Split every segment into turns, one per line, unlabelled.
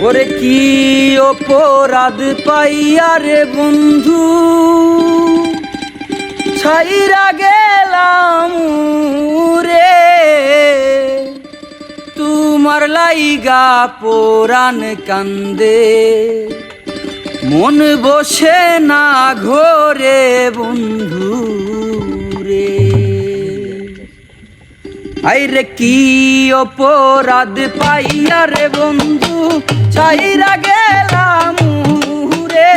ওরে কি অপরাধ পাইয়া রে বন্ধু? ছাইরা গেলাম রে তোমার লাইগা পোরান কান্দে। মন বসে না ঘোরে বন্ধু। আইরে কি অপরাধ পাইয়া রে বন্ধু? চাইরা গেলাম রে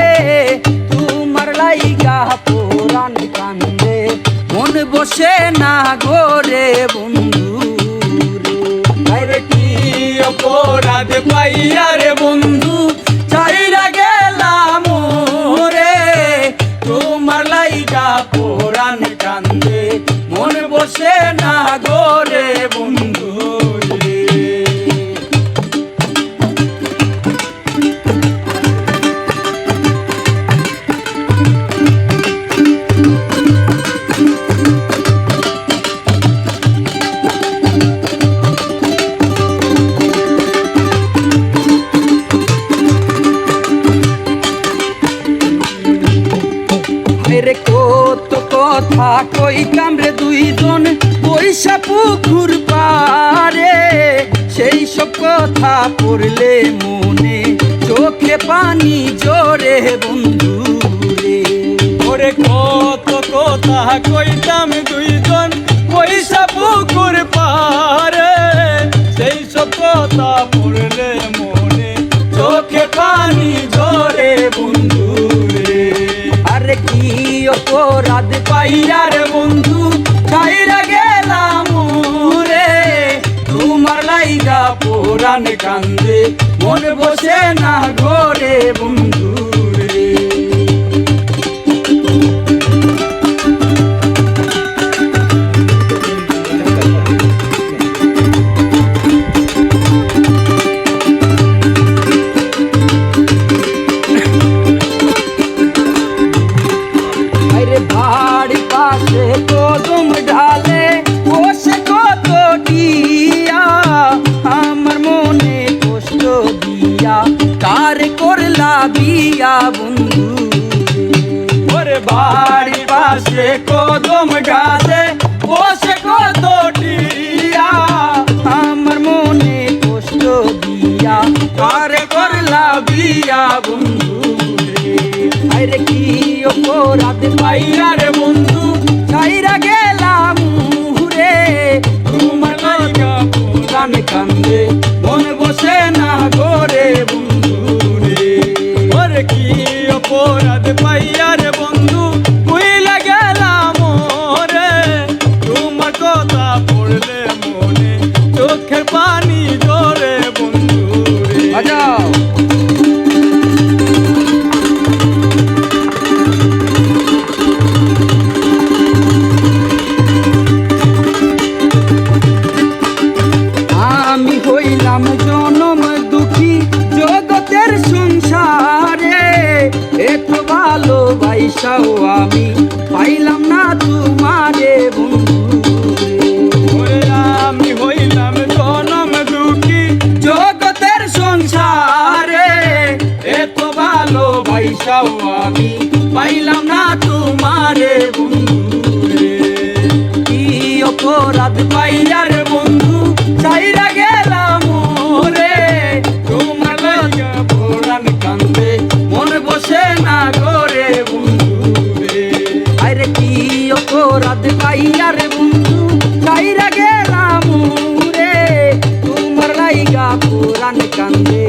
তোমার লাইগা পুরান কান্দে। মন বসে না গোরে বন্ধু আইরে কি অপরাধ পাইয়া রে বন্ধু? চাইরা গেলাম রে তোমার লাইগা পুরান কান্দে। বসে না গোরে বন্ধু কথা কই কামরে দুইজন পয়সা পুকুর পারে সেই সব কথা পড়লে মনে চোখে পানি জোরে বন্ধু রে
ওরে কত কথা কইতাম দুইজন পয়সা পুকুর পারে সেই সব কথা পড়লে মনে চোখে পানি ঝরে বন্ধু রে
আরে কি অপরাধ পাইয়া রে বন্ধু? পুরান কান্দে মন বসে না ঘরে বন্ধু। করলা বিয়া বন্ধু।
ওরে বাড়ি পাশে কদম গাছে বসে কত
আমার মনে কষ্ট দিয়া করে করলা বিয়া বন্ধু আরে কি অপরাধ পাইয়া রে ভালোবাসাও আমি পাইলাম না তোমারে বন্ধু
আমি হইলাম জনম দুঃখী।
জগতের সংসারে এত ভালো ভালোবাসাও আমি পাইলাম না তোমারে বন্ধু কি অপরাধ পাইয়ার পুরান কান্দে।